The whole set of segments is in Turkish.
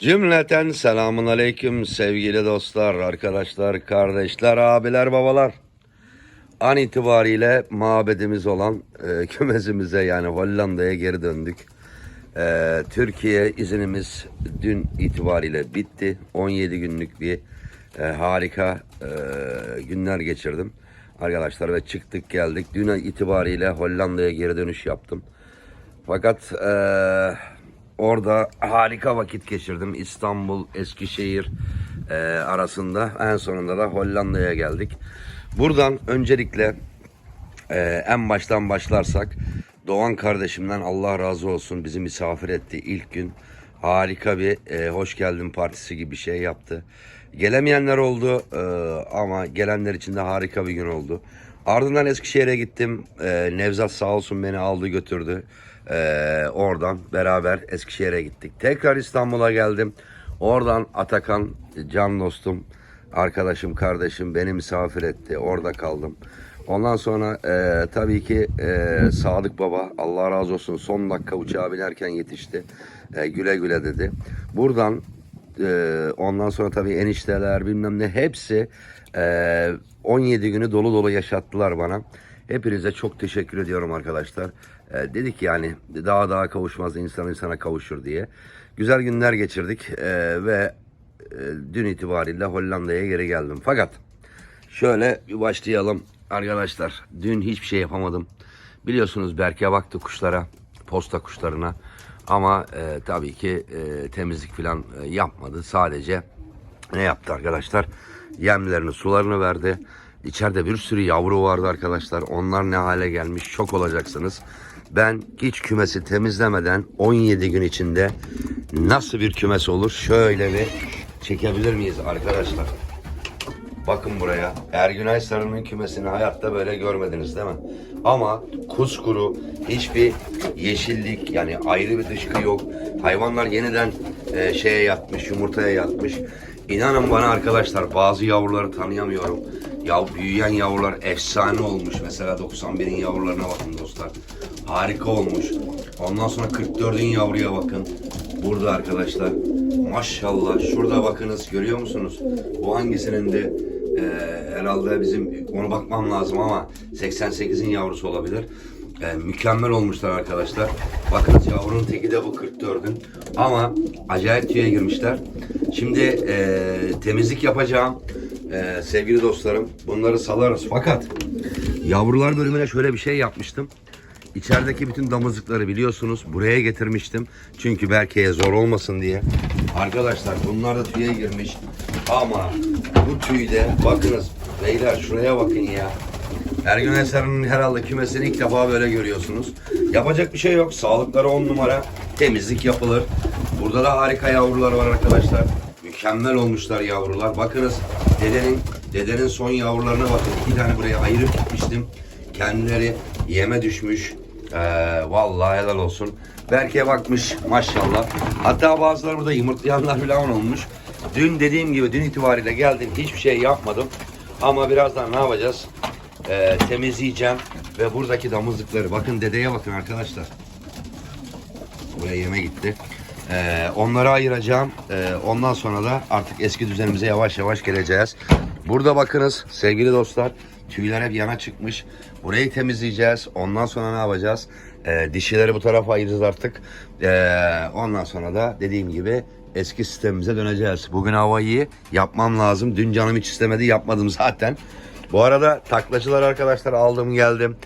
Cümleten selamun aleyküm sevgili dostlar, arkadaşlar, kardeşler, abiler, babalar. An itibariyle mabedimiz olan e, kümesimize yani Hollanda'ya geri döndük. E, Türkiye izinimiz dün itibariyle bitti. 17 günlük bir e, harika e, günler geçirdim. Arkadaşlar ve çıktık geldik. Dün itibariyle Hollanda'ya geri dönüş yaptım. Fakat eee, orada harika vakit geçirdim. İstanbul, Eskişehir eee, arasında. En sonunda da Hollanda'ya geldik. Buradan öncelikle eee, en baştan başlarsak Doğan kardeşimden Allah razı olsun bizi misafir etti ilk gün. Harika bir eee, hoş geldin partisi gibi bir şey yaptı. Gelemeyenler oldu eee, ama gelenler için de harika bir gün oldu. Ardından Eskişehir'e gittim. Eee, Nevzat sağ olsun beni aldı götürdü. Eee, oradan beraber Eskişehir'e gittik. Tekrar İstanbul'a geldim. Oradan Atakan can dostum, arkadaşım, kardeşim beni misafir etti. Orada kaldım. Ondan sonra eee, tabii ki eee, Sadık Baba Allah razı olsun son dakika uçağa binerken yetişti. Eee, güle güle dedi. Buradan ee, ondan sonra tabii enişteler bilmem ne hepsi e, 17 günü dolu dolu yaşattılar bana. Hepinize çok teşekkür ediyorum arkadaşlar. Ee, dedik yani daha daha kavuşmaz insan insana kavuşur diye. Güzel günler geçirdik ee, ve e, dün itibariyle Hollanda'ya geri geldim. Fakat şöyle bir başlayalım arkadaşlar. Dün hiçbir şey yapamadım. Biliyorsunuz Berke baktı kuşlara, posta kuşlarına. Ama e, tabii ki e, temizlik falan e, yapmadı. Sadece ne yaptı arkadaşlar? Yemlerini, sularını verdi. İçeride bir sürü yavru vardı arkadaşlar. Onlar ne hale gelmiş şok olacaksınız. Ben hiç kümesi temizlemeden 17 gün içinde nasıl bir kümes olur? Şöyle bir çekebilir miyiz arkadaşlar? Bakın buraya. Ergün Aysar'ın kümesini hayatta böyle görmediniz değil mi? Ama kuskuru hiçbir yeşillik yani ayrı bir dışkı yok. Hayvanlar yeniden e, şeye yatmış, yumurtaya yatmış. İnanın bana arkadaşlar bazı yavruları tanıyamıyorum. Ya büyüyen yavrular efsane olmuş. Mesela 91'in yavrularına bakın dostlar. Harika olmuş. Ondan sonra 44'ün yavruya bakın. Burada arkadaşlar. Maşallah. Şurada bakınız görüyor musunuz? Bu hangisinin de ee, herhalde bizim onu bakmam lazım ama 88'in yavrusu olabilir. Ee, mükemmel olmuşlar arkadaşlar. Bakın yavrunun teki de bu 44'ün. Ama acayip tüye girmişler. Şimdi e, temizlik yapacağım. E, sevgili dostlarım bunları salarız. Fakat yavrular bölümüne şöyle bir şey yapmıştım. İçerideki bütün damızlıkları biliyorsunuz buraya getirmiştim. Çünkü Berke'ye zor olmasın diye. Arkadaşlar bunlar da tüye girmiş. Ama bu tüyde bakınız beyler şuraya bakın ya. Ergün Eser'in herhalde kümesini ilk defa böyle görüyorsunuz. Yapacak bir şey yok. Sağlıkları on numara. Temizlik yapılır. Burada da harika yavrular var arkadaşlar. Mükemmel olmuşlar yavrular. Bakınız dedenin dedenin son yavrularına bakın. İki tane buraya ayırıp gitmiştim. Kendileri yeme düşmüş. Ee, vallahi helal olsun. Berke bakmış maşallah. Hatta bazıları burada yumurtlayanlar falan olmuş. Dün dediğim gibi dün itibariyle geldim hiçbir şey yapmadım. Ama birazdan ne yapacağız? Ee, temizleyeceğim ve buradaki damızlıkları bakın dedeye bakın arkadaşlar. Buraya yeme gitti. Ee, onları ayıracağım. Ee, ondan sonra da artık eski düzenimize yavaş yavaş geleceğiz. Burada bakınız sevgili dostlar. Tüyler hep yana çıkmış. Burayı temizleyeceğiz. Ondan sonra ne yapacağız? Ee, dişileri bu tarafa ayıracağız artık. Ee, ondan sonra da dediğim gibi eski sistemimize döneceğiz. Bugün hava iyi. Yapmam lazım. Dün canım hiç istemedi. Yapmadım zaten. Bu arada taklacılar arkadaşlar aldım geldim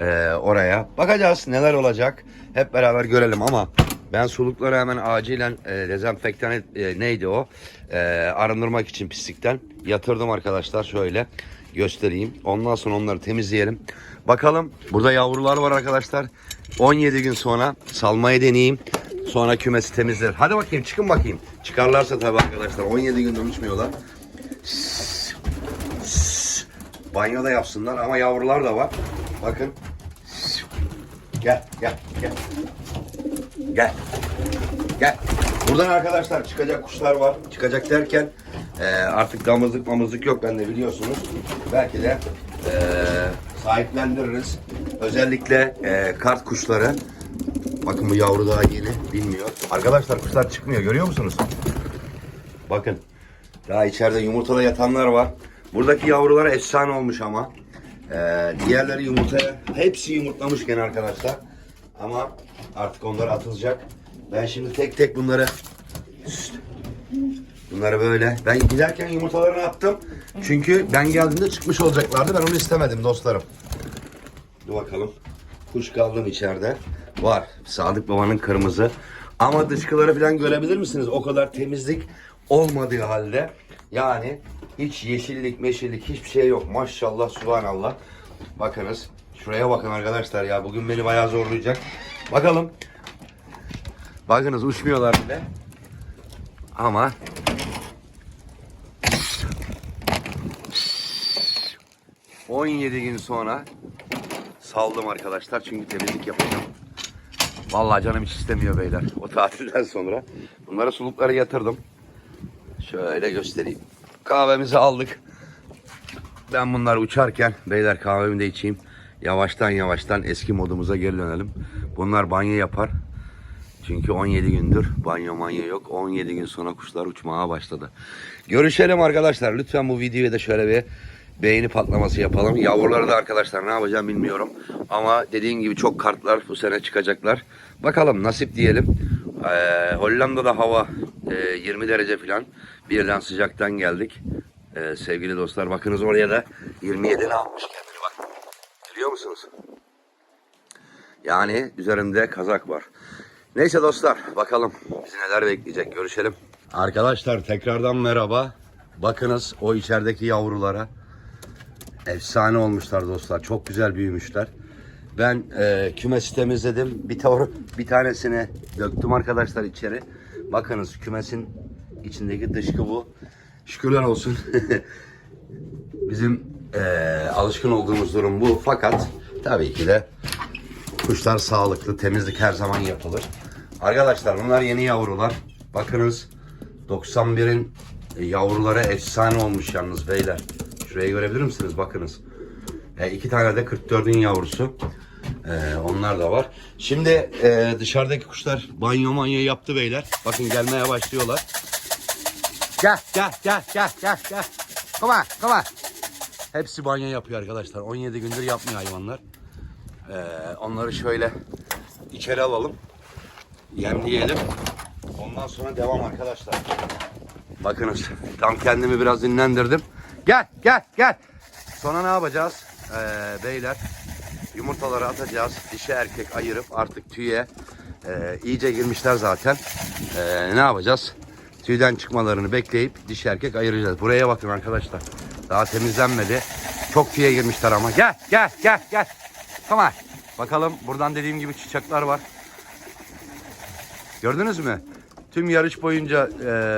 ee, oraya. Bakacağız neler olacak. Hep beraber görelim ama ben sulukları hemen acilen e, dezenfektan e, neydi o? E, arındırmak için pislikten yatırdım arkadaşlar şöyle göstereyim. Ondan sonra onları temizleyelim. Bakalım burada yavrular var arkadaşlar. 17 gün sonra salmayı deneyeyim. Sonra kümesi temizler. Hadi bakayım çıkın bakayım. Çıkarlarsa tabii arkadaşlar 17 gün uçmuyorlar. Banyoda yapsınlar ama yavrular da var. Bakın. Gel gel. Gel. Gel. Buradan arkadaşlar çıkacak kuşlar var. Çıkacak derken e, artık damızlık mamızlık yok bende biliyorsunuz. Belki de e, sahiplendiririz. Özellikle e, kart kuşları. Bakın bu yavru daha yeni bilmiyor. Arkadaşlar kuşlar çıkmıyor görüyor musunuz? Bakın. Daha içeride yumurtada yatanlar var. Buradaki yavrular efsane olmuş ama. Ee, diğerleri yumurtaya hepsi yumurtlamış gene arkadaşlar. Ama artık onlar atılacak. Ben şimdi tek tek bunları. Bunları böyle ben giderken yumurtalarını attım. Çünkü ben geldiğimde çıkmış olacaklardı. Ben onu istemedim dostlarım. Dur bakalım. Kuş kaldım içeride. Var. Sadık babanın kırmızı. Ama dışkıları falan görebilir misiniz? O kadar temizlik olmadığı halde. Yani hiç yeşillik meşillik hiçbir şey yok. Maşallah subhanallah. Bakınız. Şuraya bakın arkadaşlar ya. Bugün beni bayağı zorlayacak. Bakalım. Bakınız uçmuyorlar bile. Ama 17 gün sonra saldım arkadaşlar çünkü temizlik yapacağım. Vallahi canım hiç istemiyor beyler. O tatilden sonra bunları suluklara yatırdım. Şöyle göstereyim. Kahvemizi aldık. Ben bunlar uçarken beyler kahvemi de içeyim. Yavaştan yavaştan eski modumuza geri dönelim. Bunlar banyo yapar. Çünkü 17 gündür banyo manyo yok. 17 gün sonra kuşlar uçmaya başladı. Görüşelim arkadaşlar. Lütfen bu videoya da şöyle bir beğeni patlaması yapalım. Yavruları da arkadaşlar ne yapacağım bilmiyorum. Ama dediğim gibi çok kartlar bu sene çıkacaklar. Bakalım nasip diyelim. Ee, Hollanda'da hava e, 20 derece falan. Birden sıcaktan geldik. Ee, sevgili dostlar bakınız oraya da 27'ne almış kendini bak. Görüyor musunuz? Yani üzerinde kazak var. Neyse dostlar bakalım bizi neler bekleyecek görüşelim. Arkadaşlar tekrardan merhaba. Bakınız o içerideki yavrulara. Efsane olmuşlar dostlar. Çok güzel büyümüşler. Ben e, kümesi temizledim. Bir, tavır, bir tanesini döktüm arkadaşlar içeri. Bakınız kümesin içindeki dışkı bu. Şükürler olsun. Bizim e, alışkın olduğumuz durum bu. Fakat tabii ki de Kuşlar sağlıklı, temizlik her zaman yapılır. Arkadaşlar bunlar yeni yavrular. Bakınız 91'in yavruları efsane olmuş yalnız beyler. Şurayı görebilir misiniz? Bakınız. E, iki tane de 44'ün yavrusu. E, onlar da var. Şimdi e, dışarıdaki kuşlar banyo manyo yaptı beyler. Bakın gelmeye başlıyorlar. Gel gel gel gel gel gel. Come on. Hepsi banyo yapıyor arkadaşlar. 17 gündür yapmıyor hayvanlar. Ee, onları şöyle içeri alalım. Yemleyelim. Ondan sonra devam arkadaşlar. Bakınız tam kendimi biraz dinlendirdim. Gel gel gel. Sonra ne yapacağız? Ee, beyler yumurtaları atacağız. Dişi erkek ayırıp artık tüye e, iyice girmişler zaten. Ee, ne yapacağız? Tüyden çıkmalarını bekleyip dişi erkek ayıracağız. Buraya bakın arkadaşlar. Daha temizlenmedi. Çok tüye girmişler ama. Gel gel gel gel. Tamam. Bakalım buradan dediğim gibi çiçekler var. Gördünüz mü? Tüm yarış boyunca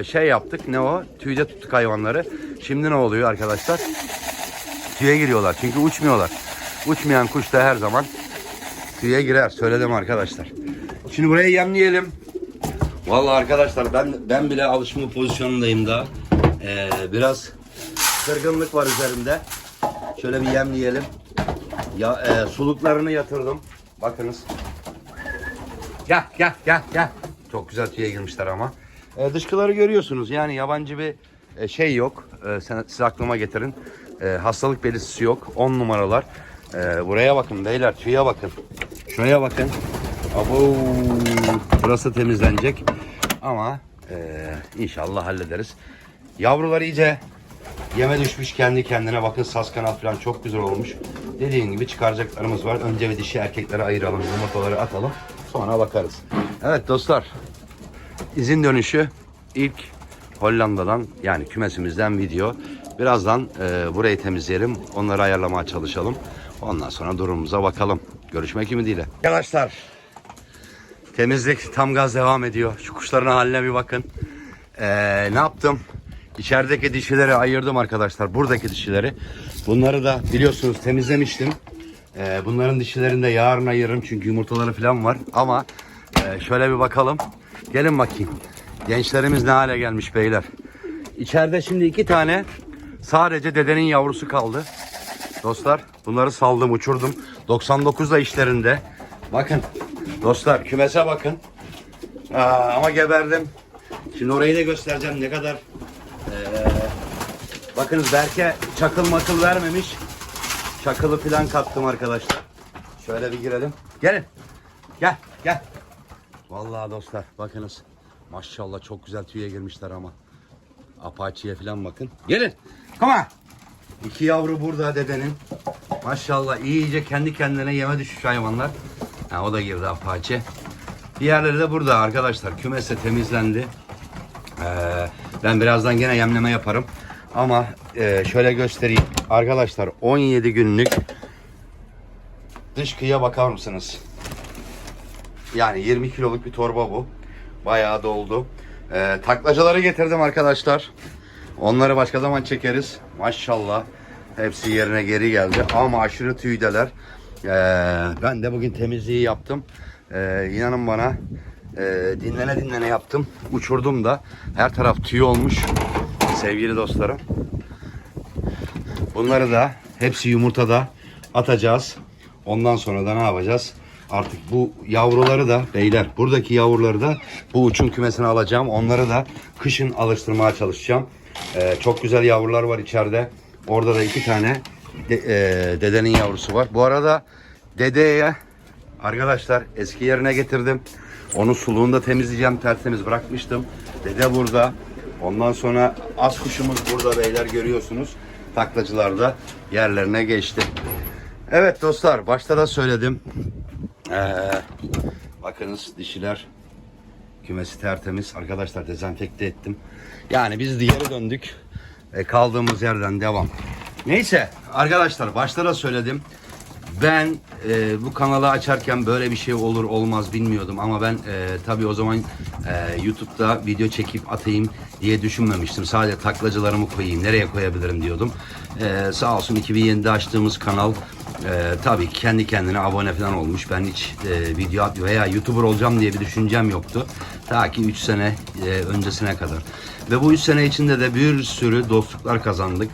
e, şey yaptık. Ne o? Tüyde tuttuk hayvanları. Şimdi ne oluyor arkadaşlar? Tüye giriyorlar. Çünkü uçmuyorlar. Uçmayan kuş da her zaman tüye girer. Söyledim arkadaşlar. Şimdi buraya yemleyelim. Vallahi arkadaşlar ben ben bile alışma pozisyonundayım daha. Ee, biraz kırgınlık var üzerimde. Şöyle bir yemleyelim. Ya e, suluklarını yatırdım. Bakınız. Gel gel gel gel. Çok güzel tüye girmişler ama. E, dışkıları görüyorsunuz. Yani yabancı bir e, şey yok. E, sen, siz aklıma getirin. E, hastalık belirtisi yok. 10 numaralar. Buraya bakın beyler. Tüye bakın. Şuraya bakın. Abo, burası temizlenecek. Ama inşallah hallederiz. Yavrular iyice Yeme düşmüş kendi kendine. Bakın saz kanal falan çok güzel olmuş. Dediğim gibi çıkaracaklarımız var. Önce bir dişi erkekleri ayıralım. Yumurtaları atalım. Sonra bakarız. Evet dostlar. izin dönüşü ilk Hollanda'dan yani kümesimizden video. Birazdan e, burayı temizleyelim. Onları ayarlamaya çalışalım. Ondan sonra durumumuza bakalım. Görüşmek ümidiyle. Arkadaşlar temizlik tam gaz devam ediyor. Şu kuşların haline bir bakın. E, ne yaptım? İçerideki dişileri ayırdım arkadaşlar. Buradaki dişileri. Bunları da biliyorsunuz temizlemiştim. Ee, bunların dişilerini de yarın ayırırım. Çünkü yumurtaları falan var. Ama e, şöyle bir bakalım. Gelin bakayım. Gençlerimiz ne hale gelmiş beyler. İçeride şimdi iki tane sadece dedenin yavrusu kaldı. Dostlar bunları saldım uçurdum. 99'da işlerinde. Bakın dostlar kümese bakın. Aa, ama geberdim. Şimdi orayı da göstereceğim ne kadar ee, bakınız Berke çakıl makıl vermemiş. Çakılı falan kattım arkadaşlar. Şöyle bir girelim. Gelin. Gel gel. Vallahi dostlar bakınız. Maşallah çok güzel tüye girmişler ama. Apache'ye falan bakın. Gelin. On. İki yavru burada dedenin. Maşallah iyice kendi kendine yeme düşmüş hayvanlar. Ha, o da girdi Apache. Diğerleri de burada arkadaşlar. Kümese temizlendi. Ee, ben birazdan gene yemleme yaparım. Ama e, şöyle göstereyim. Arkadaşlar 17 günlük dış kıyıya bakar mısınız? Yani 20 kiloluk bir torba bu. Bayağı doldu. Ee, taklacaları getirdim arkadaşlar. Onları başka zaman çekeriz. Maşallah. Hepsi yerine geri geldi. Ama aşırı tüydeler. Ee, ben de bugün temizliği yaptım. Ee, inanın bana e, dinlene dinlene yaptım. Uçurdum da. Her taraf tüy olmuş. Sevgili dostlarım. Bunları da hepsi yumurtada atacağız. Ondan sonra da ne yapacağız? Artık bu yavruları da beyler buradaki yavruları da bu uçum kümesine alacağım. Onları da kışın alıştırmaya çalışacağım. Ee, çok güzel yavrular var içeride. Orada da iki tane de- e, dedenin yavrusu var. Bu arada dedeye arkadaşlar eski yerine getirdim. Onu suluğunu da temizleyeceğim. Tertemiz bırakmıştım. Dede burada. Ondan sonra az kuşumuz burada beyler görüyorsunuz. Taklacılar da yerlerine geçti. Evet dostlar başta da söyledim. Ee, bakınız dişiler kümesi tertemiz. Arkadaşlar dezenfekte ettim. Yani biz diğeri döndük. E, kaldığımız yerden devam. Neyse arkadaşlar başta da söyledim. Ben e, bu kanalı açarken böyle bir şey olur olmaz bilmiyordum ama ben e, tabii o zaman e, YouTube'da video çekip atayım diye düşünmemiştim. Sadece taklacılarımı koyayım, nereye koyabilirim diyordum. E, sağ olsun 2007'de açtığımız kanal e, tabii kendi kendine abone falan olmuş. Ben hiç e, video veya YouTuber olacağım diye bir düşüncem yoktu. Ta ki 3 sene e, öncesine kadar. Ve bu 3 sene içinde de bir sürü dostluklar kazandık.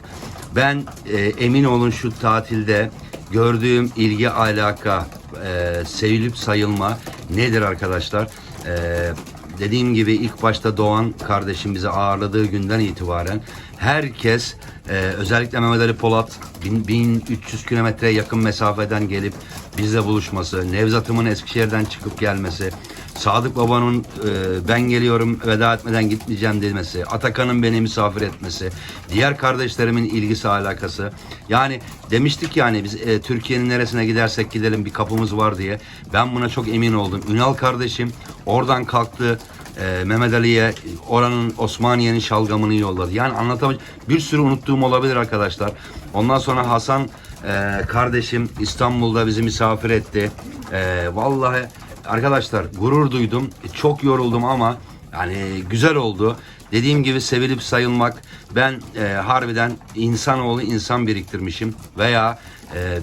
Ben e, emin olun şu tatilde gördüğüm ilgi alaka e, sevilip sayılma nedir arkadaşlar? E, dediğim gibi ilk başta Doğan kardeşim bizi ağırladığı günden itibaren herkes e, özellikle Mehmet Ali Polat bin- 1300 kilometreye yakın mesafeden gelip bizle buluşması, Nevzat'ımın Eskişehir'den çıkıp gelmesi, Sadık Baba'nın e, ben geliyorum veda etmeden gitmeyeceğim demesi, Atakan'ın beni misafir etmesi, diğer kardeşlerimin ilgisi alakası. Yani demiştik yani biz e, Türkiye'nin neresine gidersek gidelim bir kapımız var diye. Ben buna çok emin oldum. Ünal kardeşim oradan kalktı. e, Mehmet Ali'ye oranın Osmaniye'nin şalgamını yolladı. Yani anlatamayacağım. Bir sürü unuttuğum olabilir arkadaşlar. Ondan sonra Hasan e, kardeşim İstanbul'da bizi misafir etti. E, vallahi Arkadaşlar gurur duydum. Çok yoruldum ama yani güzel oldu. Dediğim gibi sevilip sayılmak. Ben e, harbiden insanoğlu insan biriktirmişim veya e,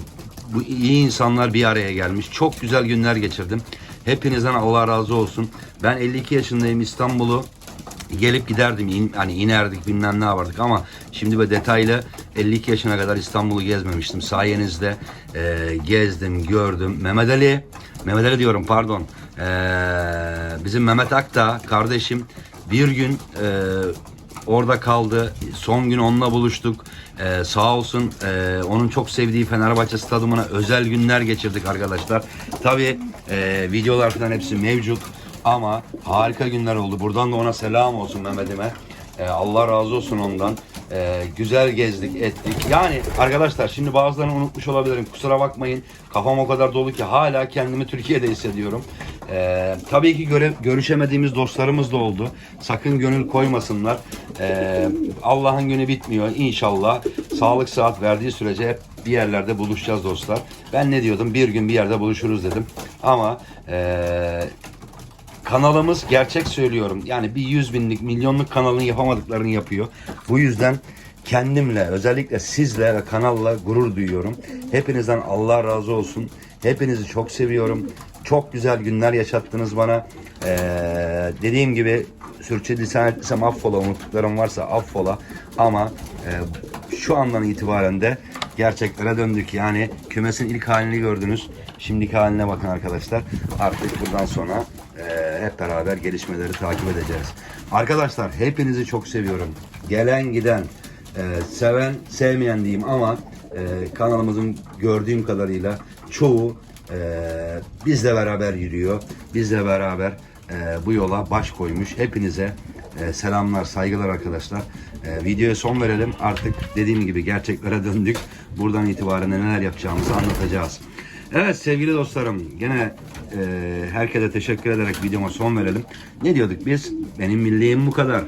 bu iyi insanlar bir araya gelmiş. Çok güzel günler geçirdim. Hepinizden Allah razı olsun. Ben 52 yaşındayım İstanbul'u gelip giderdim. İn, hani inerdik bilmem ne yapardık ama şimdi böyle detaylı 52 yaşına kadar İstanbul'u gezmemiştim. Sayenizde e, gezdim gördüm. Mehmet Ali Mehmet Ali diyorum pardon. E, bizim Mehmet Akta kardeşim bir gün e, orada kaldı. Son gün onunla buluştuk E, sağ olsun e, onun çok sevdiği Fenerbahçe stadımına özel günler geçirdik arkadaşlar tabi videolar falan hepsi mevcut ama harika günler oldu. Buradan da ona selam olsun Mehmet'ime. Ee, Allah razı olsun ondan. Ee, güzel gezdik, ettik. Yani arkadaşlar şimdi bazılarını unutmuş olabilirim. Kusura bakmayın. Kafam o kadar dolu ki hala kendimi Türkiye'de hissediyorum. Ee, tabii ki göre, görüşemediğimiz dostlarımız da oldu. Sakın gönül koymasınlar. Ee, Allah'ın günü bitmiyor. İnşallah sağlık saat verdiği sürece hep bir yerlerde buluşacağız dostlar. Ben ne diyordum? Bir gün bir yerde buluşuruz dedim. Ama ee, kanalımız gerçek söylüyorum. Yani bir yüz binlik, milyonluk kanalın yapamadıklarını yapıyor. Bu yüzden kendimle, özellikle sizle ve kanalla gurur duyuyorum. Hepinizden Allah razı olsun. Hepinizi çok seviyorum. Çok güzel günler yaşattınız bana. Ee, dediğim gibi sürçülisan ettiysem affola, unuttuklarım varsa affola. Ama e, şu andan itibaren de gerçeklere döndük. Yani kümesin ilk halini gördünüz. Şimdiki haline bakın arkadaşlar. Artık buradan sonra e, hep beraber gelişmeleri takip edeceğiz. Arkadaşlar hepinizi çok seviyorum. Gelen giden, e, seven sevmeyen diyeyim ama e, kanalımızın gördüğüm kadarıyla çoğu e, bizle beraber yürüyor. Bizle beraber e, bu yola baş koymuş. Hepinize e, selamlar, saygılar arkadaşlar. E, videoya son verelim. Artık dediğim gibi gerçeklere döndük. Buradan itibaren neler yapacağımızı anlatacağız. Evet sevgili dostlarım gene e, herkese teşekkür ederek videoma son verelim. Ne diyorduk biz? Benim milliğim bu kadar.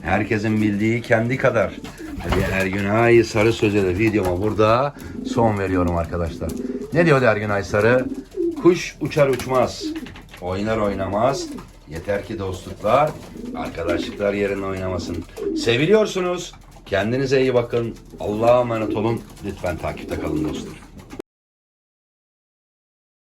Herkesin bildiği kendi kadar. Hadi Ergünay Sarı sözü de videoma burada son veriyorum arkadaşlar. Ne diyordu Ergünay Sarı? Kuş uçar uçmaz. Oynar oynamaz. Yeter ki dostluklar, arkadaşlıklar yerine oynamasın. Seviliyorsunuz. Kendinize iyi bakın. Allah'a emanet olun. Lütfen takipte kalın dostlar.